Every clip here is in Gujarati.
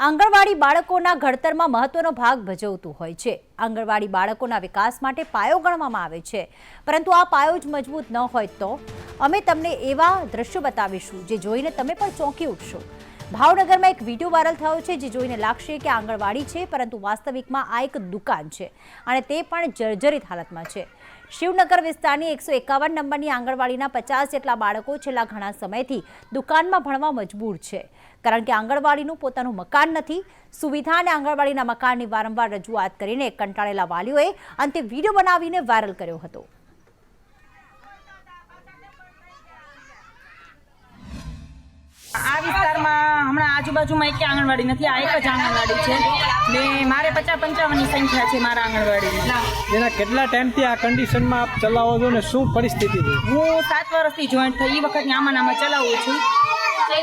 આંગણવાડી બાળકોના ઘડતરમાં મહત્વનો ભાગ ભજવતું હોય છે. આંગણવાડી બાળકોના વિકાસ માટે પાયો ગણવામાં આવે છે. પરંતુ આ પાયો જ મજબૂત ન હોય તો અમે તમને એવા દ્રશ્યો બતાવીશું જે જોઈને તમે પણ ચોંકી ઉઠશો. ભાવનગરમાં એક વીડિયો વાયરલ થયો છે જે જોઈને લાગશે કે આંગણવાડી છે, પરંતુ વાસ્તવિકમાં આ એક દુકાન છે અને તે પણ જર્જરિત હાલતમાં છે. શિવનગર વિસ્તારની એકસો એકાવન નંબરની આંગણવાડીના પચાસ જેટલા બાળકો છેલ્લા ઘણા સમયથી દુકાનમાં ભણવા મજબૂર છે. કારણ કે આંગણવાડીનું પોતાનું મકાન નથી, સુવિધા અને આંગણવાડીના મકાનની વારંવાર રજૂઆત કરીને કંટાળેલા વાલીઓએ અંતે વીડિયો બનાવીને વાયરલ કર્યો હતો. આજુબાજુમાં એક આંગણવાડી નથી આ એક જ આંગણવાડી છે. ને મારે પચાસ પંચાવનની સંખ્યા છે મારા આંગણવાડીમાં એના કેટલા ટાઈમથી આ કન્ડિશનમાં આપ ચલાવો છો ને શું પરિસ્થિતિ છે? હું સાત વર્ષથી જોઈન્ટ થઈ એ વખતની આમાં આમાં ચલાવું છું.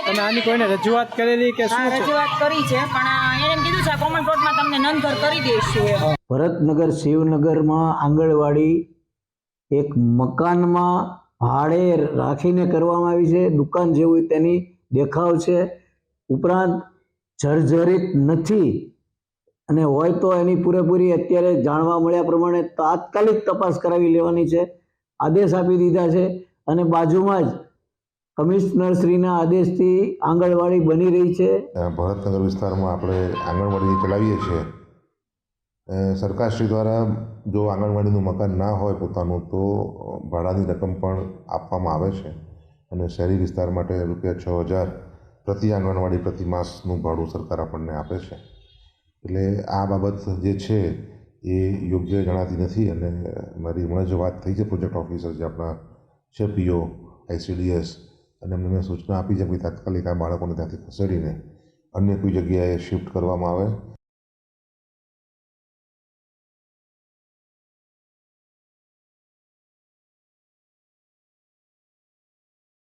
તમે આની કોઈને રજૂઆત કરેલી કે શું રજૂઆત કરી છે પણ એને કીધું છે આ કોમન પ્લોટમાં તમને નંધર કરી દઈશું ભરતનગર શિવનગરમાં આંગણવાડી એક મકાનમાં ભાડે રાખીને કરવામાં આવી છે. દુકાન જેવું તેની દેખાવ છે. ઉપરાંત જર્જરિત નથી. અને હોય તો એની પૂરેપૂરી અત્યારે જાણવા મળ્યા પ્રમાણે તાત્કાલિક તપાસ કરાવી લેવાની છે. આદેશ આપી દીધા છે અને બાજુમાં જ કમિશનરશ્રીના આદેશથી આંગણવાડી બની રહી છે. ભરતનગર વિસ્તારમાં આપણે આંગણવાડી ચલાવીએ છીએ. સરકારશ્રી દ્વારા જો આંગણવાડીનું મકાન ના હોય પોતાનું, તો ભાડાની રકમ પણ આપવામાં આવે છે. અને શહેરી વિસ્તાર માટે રૂપિયા છ હજાર પ્રતિ આંગણવાડી, પ્રતિ માસનું ભાડું સરકાર આપણને આપે છે. એટલે આ બાબત જે છે એ યોગ્ય જણાતી નથી અને મારી હમણાં જ વાત થઈ છે પ્રોજેક્ટ ઓફિસર જે આપણા છે, પીઓ આઈસીડીએસ અને એમને મેં સૂચના આપી છે કે તાત્કાલિક આ બાળકોને ત્યાંથી ખસેડીને અન્ય કોઈ જગ્યાએ શિફ્ટ કરવામાં આવે.